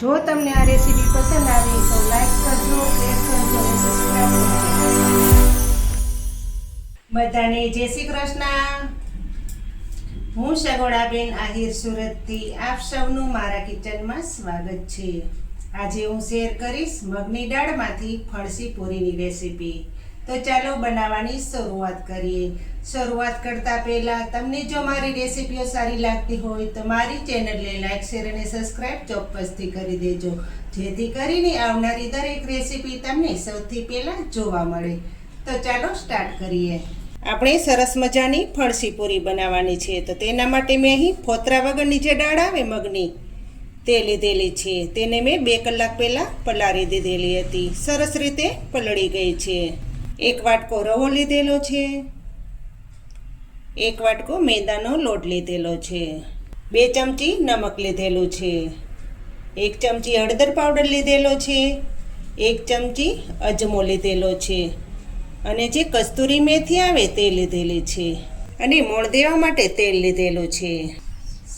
જો તમને આ રેસીપી પસંદ આવી તો લાઈક કરજો, શેર કરજો અને સબસ્ક્રાઈબ કરજો. બધાને જય શ્રી કૃષ્ણ. હું સગોડાબેન આહિર સુરતથી આપ સૌનું મારા કિચનમાં સ્વાગત છે. આજે હું શેર કરીશ મગની દાળમાંથી ફણસી પૂરીની રેસીપી. તો ચાલો બનાવવાની શરૂઆત કરીએ. શરૂઆત કરતા પહેલા તમને જો મારી રેસીપીઓ સારી લાગતી હોય તો મારી ચેનલને લાઇક શેર અને સબસ્ક્રાઇબ ચોક્કસથી કરી દેજો. જેથી કરીને આવનારી દરેક રેસીપી તમને સૌથી પહેલાં જોવા મળે. તો ચાલો સ્ટાર્ટ કરીએ. આપણે સરસ મજાની ફળસી પૂરી બનાવવાની છે. તો તેના માટે મેં અહીં ફોતરા વગરની જે દાળ આવે મગની, તે લીધેલી છે. તેને મેં બે કલાક પહેલાં પલાળી દીધેલી હતી. સરસ રીતે પલળી ગઈ છે. એક વાટકો રવો લીધેલો છે. એક વાટકો મેંદાનો લોટ લીધેલો છે. બે ચમચી નમક લીધેલું છે. એક ચમચી હળદર પાવડર લીધેલો છે. એક ચમચી અજમો લીધેલો છે. અને જે કસ્તુરી મેથી આવે તે લીધેલી છે. અને મોણ દેવા માટે તેલ લીધેલું છે.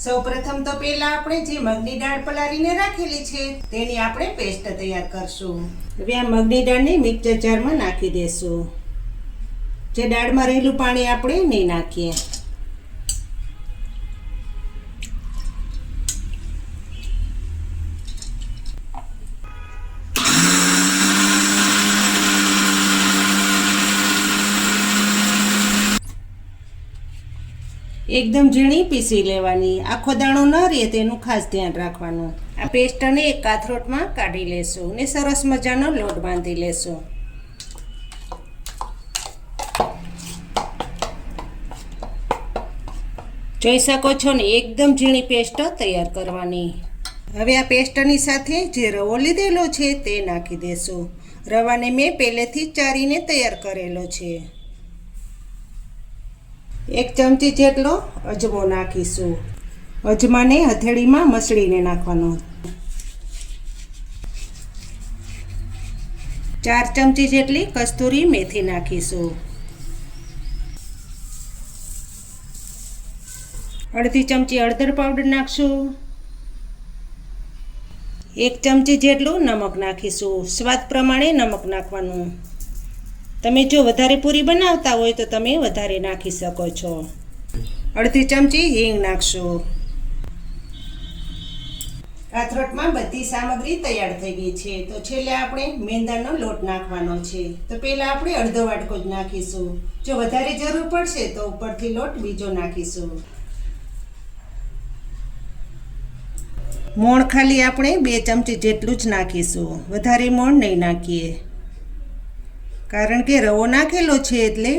સૌપ્રથમ તો પહેલા આપણે જે મગની દાળ પલાળીને રાખેલી છે, તેની આપણે પેસ્ટ તૈયાર કરશું. હવે આ મગની દાળને મિક્સર જારમાં નાખી દેશું. જે દાળમાં રહેલું પાણી આપણે નહીં નાખીએ. એકદમ ઝીણી પીસી લેવાની. આખો દાણો ન રહે તેનું ખાસ ધ્યાન રાખવાનું. આ પેસ્ટને એક કાથરોટમાં કાઢી લેશું ને સરસ મજાનો લોટ બાંધી લેશું. જોઈ શકો છો ને, એકદમ ઝીણી પેસ્ટ તૈયાર કરવાની. હવે આ પેસ્ટની સાથે જે રવો લીધેલો છે તે નાખી દેશું. રવાને મેં પહેલેથી ચારીને તૈયાર કરેલો છે. એક ચમચી જેટલો અજમો નાખીશું. અજમાને હથેળીમાં મસળીને નાખવાનો. ચાર ચમચી જેટલી કસ્તુરી મેથી નાખીશું. અડધી ચમચી હળદર પાવડર નાખશું. એક ચમચી જેટલું નમક નાખીશું. સ્વાદ પ્રમાણે નમક નાખવાનું. તમે જો વધારે પૂરી બનાવતા હોય તો તમે વધારે નાખી શકો છો. અડધી ચમચી હિંગ નાખશો. કાથરોટમાં બધી સામગ્રી તૈયાર થઈ ગઈ છે. તો છેલ્લે આપણે મેંદાનો લોટ નાખવાનો છે. તો પહેલાં આપણે અડધો વાટકો જ નાખીશું. જો વધારે જરૂર પડશે તો ઉપરથી લોટ બીજો નાખીશું. મોણ ખાલી આપણે બે ચમચી જેટલું જ નાખીશું. વધારે મોણ નહીં નાખીએ. કારણ કે રવો નાખેલો છે એટલે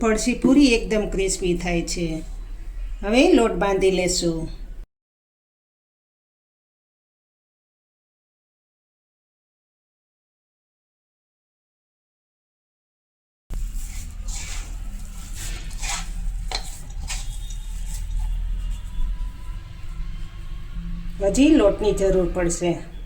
ફળસી પૂરી એકદમ ક્રિસ્પી થાય છે. હવે લોટ બાંધી લેશું. હજી લોટની જરૂર પડશે.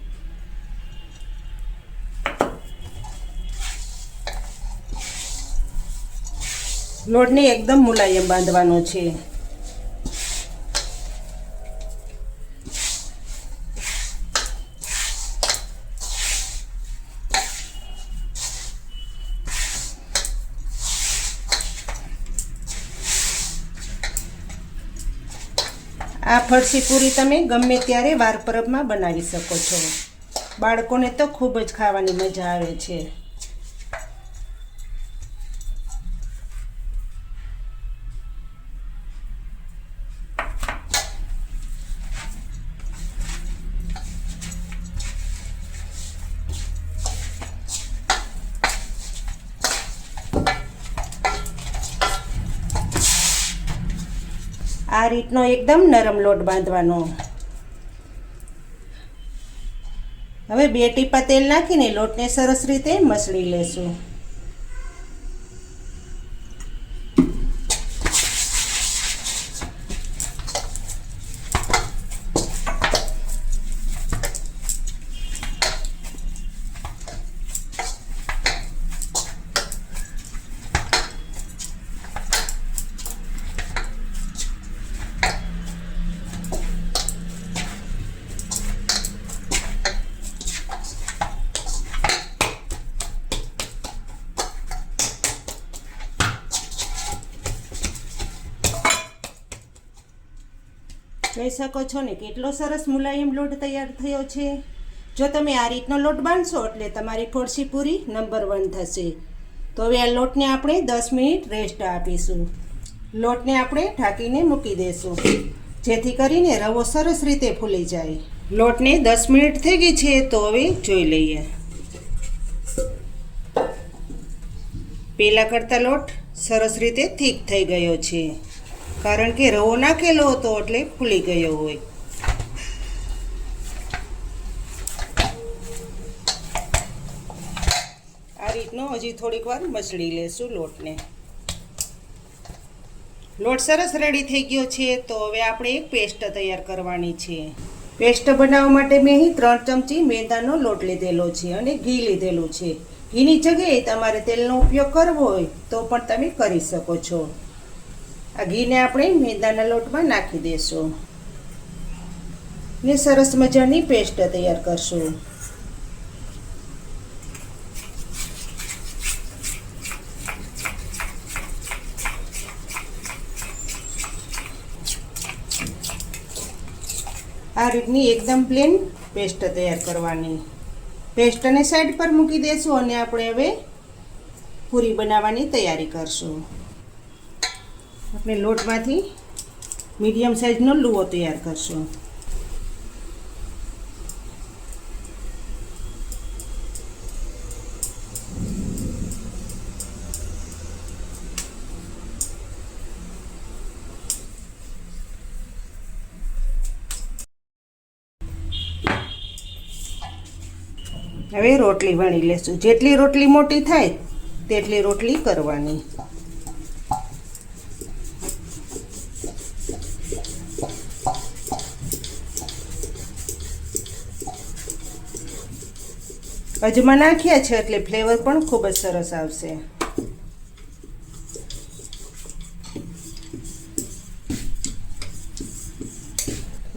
લોટને એકદમ મુલાયમ બાંધવાનો છે. આ ફરસી પૂરી તમે ગમે ત્યારે વાર પરબમાં બનાવી શકો છો. બાળકોને તો ખૂબ જ ખાવાની મજા આવે છે. આ રીતનો એકદમ નરમ લોટ બાંધવાનો. હવે બે ટીપા તેલ નાખીને લોટને સરસ રીતે મસળી લેશું. જોઈ શકો છો ને કેટલો સરસ મુલાયમ લોટ તૈયાર થયો છે? જો તમે આ રીતનો લોટ બાંધશો એટલે તમારી ફોડસી પૂરી નંબર વન થશે. તો હવે આ લોટને આપણે દસ મિનિટ રેસ્ટ આપીશું. લોટને આપણે ઢાંકીને મૂકી દઈશું જેથી કરીને રવો સરસ રીતે ફૂલી જાય. લોટને દસ મિનિટ થઈ ગઈ છે તો હવે જોઈ લઈએ. પેલા કરતાં લોટ સરસ રીતે થીક થઈ ગયો છે. કારણ કે રવો નાખેલો હતો એટલે ફૂલી ગયો હોય. આ રીતનો હજી થોડીક વાર મસળી લેશું લોટને. લોટ સરસ રેડી થઈ ગયો છે, તો હવે આપણે એક પેસ્ટ તૈયાર કરવાની છે. પેસ્ટ બનાવવા માટે મેં અહીં ત્રણ ચમચી મેંદાનો લોટ લીધેલો છે અને ઘી લીધેલું છે. ઘીની જગ્યાએ તમારે તેલનો ઉપયોગ કરવો હોય તો પણ તમે કરી શકો છો. આ ઘીને આપણે મેંદાના લોટમાં નાખી દઈશું ને સરસ મજાની પેસ્ટ તૈયાર કરશું. આ રીતની એકદમ પ્લેન પેસ્ટ તૈયાર કરવાની. પેસ્ટને સાઈડ પર મૂકી દેશું અને આપણે હવે પૂરી બનાવવાની તૈયારી કરશું. આપણે લોટમાંથી મીડિયમ સાઇઝનો લુઓ તૈયાર કરશું. હવે રોટલી વણી લેશું. જેટલી રોટલી મોટી થાય, તેટલી રોટલી કરવાની. અજમા નાખ્યા છે એટલે ફ્લેવર પણ ખૂબ જ સરસ આવશે.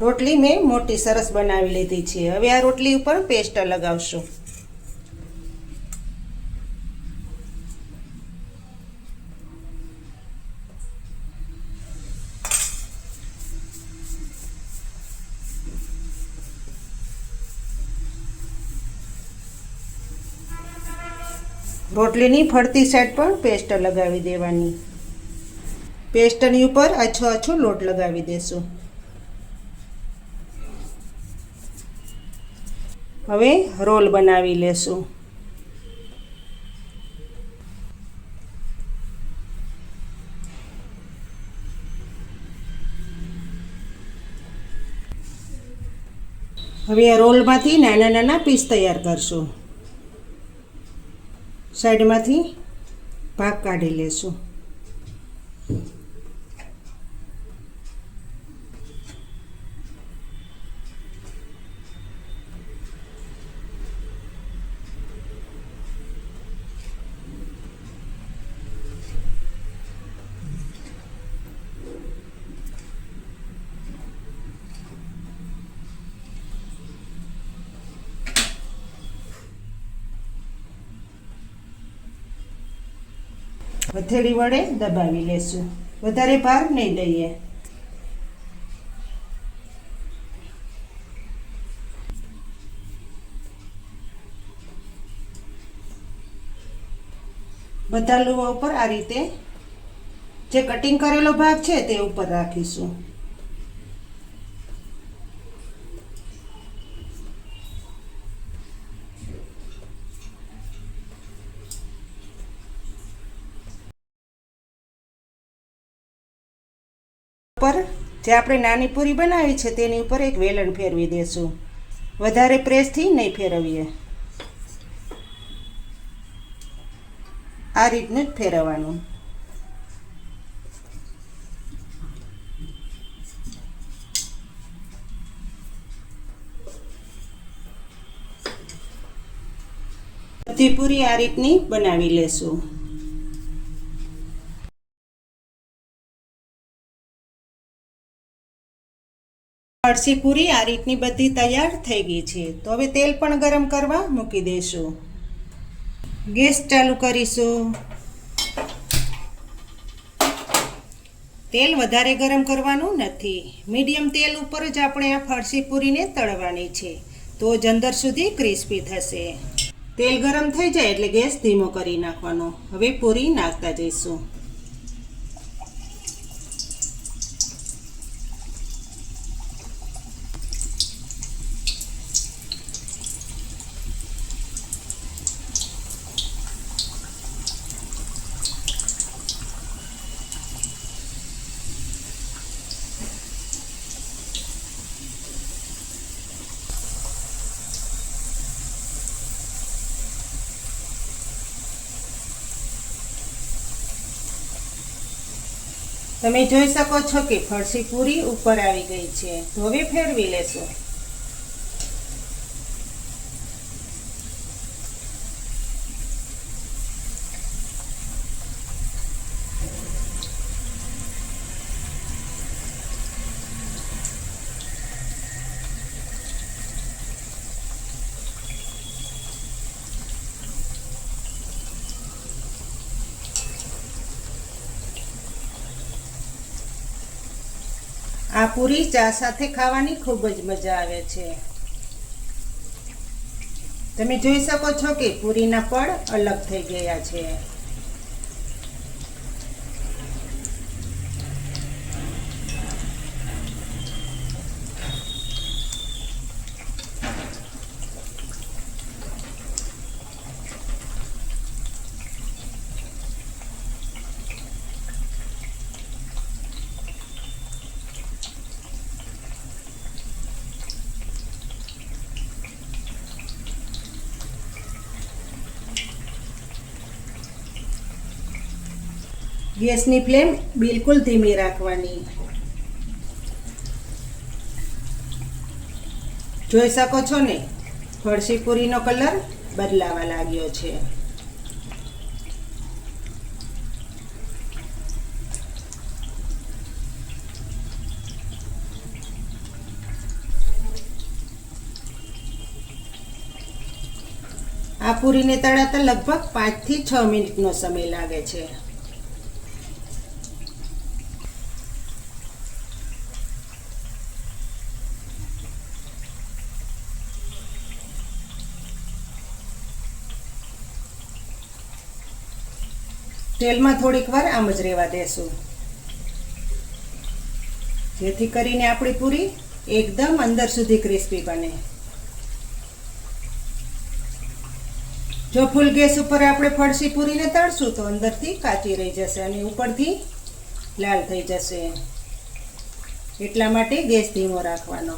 રોટલી મેં મોટી સરસ બનાવી લીધી છે. હવે આ રોટલી ઉપર પેસ્ટ લગાવશું. રોટલીની ફરતી સાઈડ પર પેસ્ટ લગાવી દેવાની. પેસ્ટની ઉપર આછો આછો લોટ લગાવી દેશું. હવે રોલ બનાવી લેશું. હવે આ રોલમાંથી નાના નાના પીસ તૈયાર કરશું. સાઈડમાંથી ભાગ કાઢી લેશું. હથેળી વડે દબાવી લેશું. વધારે ભાર નહીં દઈએ. બધા લુવા ઉપર આ રીતે જે કટિંગ કરેલો ભાગ છે તે ઉપર રાખીશું ઉપર જે આપણે નાની પૂરી બનાવી છે તેની ઉપર એક વેલણ ફેરવી દેશું. વધારે પ્રેસથી નહીં ફેરવીએ. આ રીતનું જ ફેરવવાનું. બધી પૂરી આ રીતની બનાવી લેશું. અળસી પૂરી આ રીતની બધી તૈયાર થઈ ગઈ છે. તો હવે તેલ પણ ગરમ કરવા મૂકી દઈશું ગેસ ચાલુ કરીશું. તેલ વધારે ગરમ કરવાનું નથી. મીડિયમ તેલ ઉપર જ આપણે આ ફરસી પૂરીને તળવાની છે. તો જ અંદર સુધી ક્રિસ્પી થશે. તેલ ગરમ થઈ જાય એટલે ગેસ ધીમો કરી નાખવાનો. હવે પૂરી નાખતા જઈશું. તમે જોઈ શકો છો કે ફરસી પૂરી ઉપર આવી ગઈ છે. ધોવે ફેરવી લેશું. આ પૂરી ચા સાથે ખાવાની ખૂબ જ મજા આવે છે. તમે જોઈ શકો છો કે પૂરીના પડ અલગ થઈ ગયા છે. ગેસની ફ્લેમ બિલકુલ ધીમી રાખવાની. જોઈ શકો છો ને ફળસી પૂરીનો કલર બદલાવા લાગ્યો છે. આ પૂરીને તળાતા લગભગ પાંચથી છ મિનિટનો સમય લાગે છે. તેલમાં થોડીક વાર આમ જ રહેવા દેશું. જેથી કરીને આપણી પૂરી એકદમ અંદર સુધી ક્રિસ્પી બને. જો ફૂલ ગેસ ઉપર આપણે ફળસી પૂરીને તળશું તો અંદરથી કાચી રહી જશે અને ઉપરથી લાલ થઈ જશે. એટલા માટે ગેસ ધીમો રાખવાનો.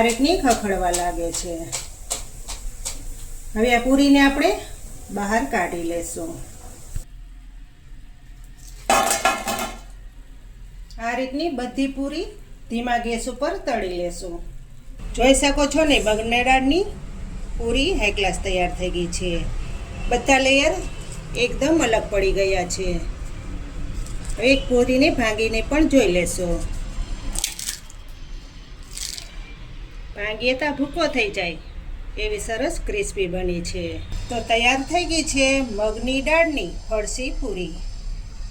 આ રીતની ખખડવા લાગે છે. હવે આ પૂરીને આપણે બહાર કાઢી લેશું. આ રીતની બધી પૂરી ધીમા ગેસ ઉપર તળી લેશું. જોઈ શકો છો ને બગનેડાની પૂરી હેકલાસ તૈયાર થઈ ગઈ છે. બધા લેયર એકદમ અલગ પડી ગયા છે. એક પૂરીને ભાંગીને પણ જોઈ લેશો. ભાંગીએ તો ભૂકો થઈ જાય. એવી સરસ ક્રિસ્પી બની છે. તો તૈયાર થઈ ગઈ છે મગની દાળની ફળસી પૂરી.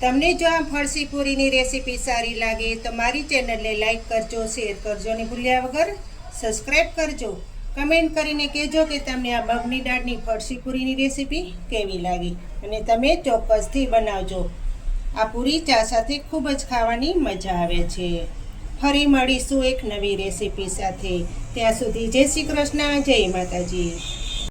તમને જો આ ફળસી પૂરીની રેસીપી સારી લાગે તો મારી ચેનલને લાઈક કરજો, શેર કરજો અને ભૂલ્યા વગર સબસ્ક્રાઈબ કરજો. કમેન્ટ કરીને કહેજો કે તમને આ મગની દાળની ફળસી પૂરીની રેસીપી કેવી લાગી અને તમે ચોક્કસથી બનાવજો. આ પૂરી ચા સાથે ખૂબ જ ખાવાની મજા આવે છે. ફરી મળીશું એક નવી રેસીપી સાથે. ત્યાં સુધી જય શ્રી કૃષ્ણ જય માતાજી.